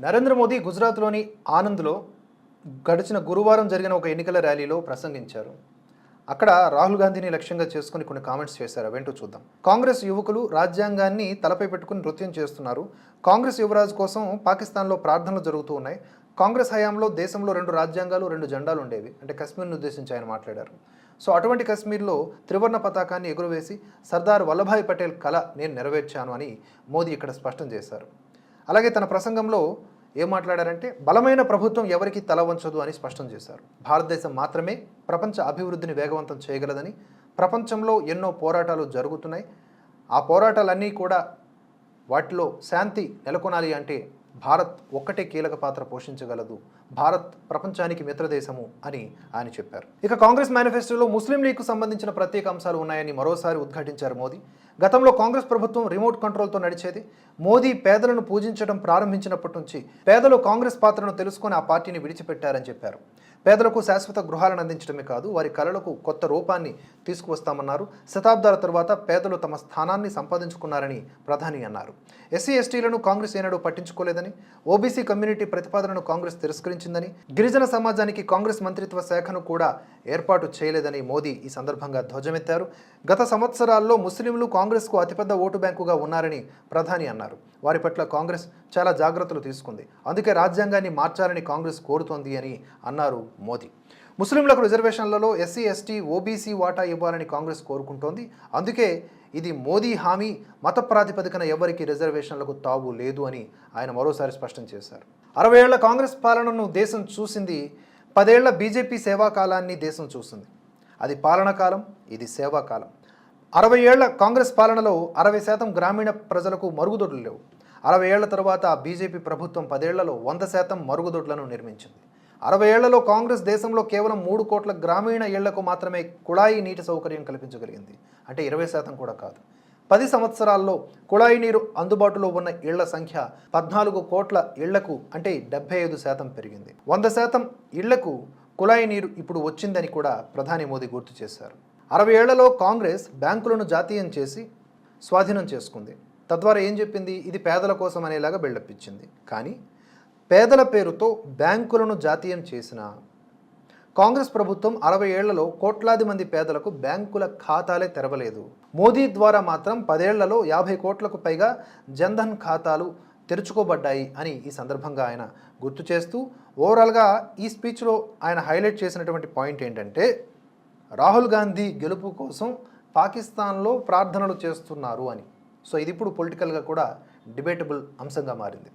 నరేంద్ర మోదీ గుజరాత్లోని ఆనంద్లో గడిచిన గురువారం జరిగిన ఒక ఎన్నికల ర్యాలీలో ప్రసంగించారు. అక్కడ రాహుల్ గాంధీని లక్ష్యంగా చేసుకుని కొన్ని కామెంట్స్ చేశారు. అవేంటో చూద్దాం. కాంగ్రెస్ యువకులు రాజ్యాంగాన్ని తలపై పెట్టుకుని నృత్యం చేస్తున్నారు. కాంగ్రెస్ యువరాజు కోసం పాకిస్తాన్లో ప్రార్థనలు జరుగుతూ ఉన్నాయి. కాంగ్రెస్ హయాంలో దేశంలో రెండు రాజ్యాంగాలు రెండు జెండాలు ఉండేవి. అంటే కశ్మీర్ను ఉద్దేశించి ఆయన మాట్లాడారు. సో అటువంటి కశ్మీర్లో త్రివర్ణ పతాకాన్ని ఎగురవేసి సర్దార్ వల్లభాయ్ పటేల్ కళ నేను నెరవేర్చాను అని మోదీ ఇక్కడ స్పష్టం చేశారు. అలాగే తన ప్రసంగంలో ఏం మాట్లాడారంటే బలమైన ప్రభుత్వం ఎవరికి తల వంచదు అని స్పష్టం చేశారు. భారతదేశం మాత్రమే ప్రపంచ అభివృద్ధిని వేగవంతం చేయగలదని ప్రపంచంలో ఎన్నో పోరాటాలు జరుగుతున్నాయి. ఆ పోరాటాలన్నీ కూడా వాటిలో శాంతి నెలకొనాలి అంటే భారత్ ఒక్కటే కీలక పాత్ర పోషించగలదు. భారత్ ప్రపంచానికి మిత్రదేశము అని ఆయన చెప్పారు. ఇక కాంగ్రెస్ మేనిఫెస్టోలో ముస్లిం లీగ్కు సంబంధించిన ప్రత్యేక అంశాలు ఉన్నాయని మరోసారి ఉద్ఘాటించారు మోదీ. గతంలో కాంగ్రెస్ ప్రభుత్వం రిమోట్ కంట్రోల్తో నడిచేది. మోదీ పేదలను పూజించడం ప్రారంభించినప్పటి నుంచి పేదలు కాంగ్రెస్ పాత్రను తెలుసుకొని ఆ పార్టీని విడిచిపెట్టారని చెప్పారు. పేదలకు శాశ్వత గృహాలను అందించడమే కాదు వారి కళలకు కొత్త రూపాన్ని తీసుకువస్తామన్నారు. శతాబ్దాల తర్వాత పేదలు తమ స్థానాన్ని సంపాదించుకున్నారని ప్రధాని అన్నారు. ఎస్సీ ఎస్టీలను కాంగ్రెస్ ఏనాడు పట్టించుకోలేదని ఓబీసీ కమ్యూనిటీ ప్రతిపాదనను కాంగ్రెస్ తిరస్కరించిందని గిరిజన సమాజానికి కాంగ్రెస్ మంత్రిత్వ శాఖను కూడా ఏర్పాటు చేయలేదని మోదీ ఈ సందర్భంగా ధ్వజమెత్తారు. గత సంవత్సరాల్లో ముస్లింలు కాంగ్రెస్కు అతిపెద్ద ఓటు బ్యాంకుగా ఉన్నారని ప్రధాని అన్నారు. వారి పట్ల కాంగ్రెస్ చాలా జాగ్రత్తలు తీసుకుంది. అందుకే రాజ్యాంగాన్ని మార్చాలని కాంగ్రెస్ కోరుతోంది అని అన్నారు మోదీ. ముస్లింలకు రిజర్వేషన్లలో ఎస్సీ ఎస్టీ ఓబీసీ వాటా ఇవ్వాలని కాంగ్రెస్ కోరుకుంటోంది. అందుకే ఇది మోదీ హామీ మత ప్రాతిపదికన ఎవరికి రిజర్వేషన్లకు తావు లేదు అని ఆయన మరోసారి స్పష్టం చేశారు. అరవై ఏళ్ళ కాంగ్రెస్ పాలనను దేశం చూసింది పదేళ్ళ బీజేపీ సేవా కాలాన్ని దేశం చూసింది. అది పాలన కాలం ఇది సేవా కాలం. అరవై ఏళ్ళ కాంగ్రెస్ పాలనలో అరవై శాతం గ్రామీణ ప్రజలకు మరుగుదొడ్లు లేవు. అరవై ఏళ్ళ తర్వాత బీజేపీ ప్రభుత్వం పదేళ్ళలో వంద శాతం మరుగుదొడ్లను నిర్మించింది. అరవై ఏళ్ళలో కాంగ్రెస్ దేశంలో కేవలం మూడు కోట్ల గ్రామీణ ఇళ్ళకు మాత్రమే కుళాయి నీటి సౌకర్యం కల్పించగలిగింది. అంటే ఇరవై శాతం కూడా కాదు. పది సంవత్సరాల్లో కుళాయి నీరు అందుబాటులో ఉన్న ఇళ్ళ సంఖ్య పద్నాలుగు కోట్ల ఇళ్ళకు అంటే డెబ్బై ఐదు శాతం పెరిగింది. వంద శాతం ఇళ్ళకు కుళాయి నీరు ఇప్పుడు వచ్చిందని కూడా ప్రధాని మోదీ గుర్తు చేశారు. అరవై ఏళ్ళలో కాంగ్రెస్ బ్యాంకులను జాతీయం చేసి స్వాధీనం చేసుకుంది. తద్వారా ఏం చెప్పింది? ఇది పేదల కోసం అనేలాగా బిల్డప్ ఇచ్చింది. కానీ పేదల పేరుతో బ్యాంకులను జాతీయం చేసిన కాంగ్రెస్ ప్రభుత్వం అరవై ఏళ్ళలో కోట్లాది మంది పేదలకు బ్యాంకుల ఖాతాలే తెరవలేదు. మోదీ ద్వారా మాత్రం పదేళ్ళలో యాభై కోట్లకు పైగా జన్ధన్ ఖాతాలు తెరుచుకోబడ్డాయి అని ఈ సందర్భంగా ఆయన గుర్తు చేస్తూ ఓవరాల్గా ఈ స్పీచ్లో ఆయన హైలైట్ చేసినటువంటి పాయింట్ ఏంటంటే రాహుల్ గాంధీ గెలుపు కోసం పాకిస్తాన్లో ప్రార్థనలు చేస్తున్నారు అని. సో ఇది ఇప్పుడు పొలిటికల్గా కూడా డిబేటబుల్ అంశంగా మారింది.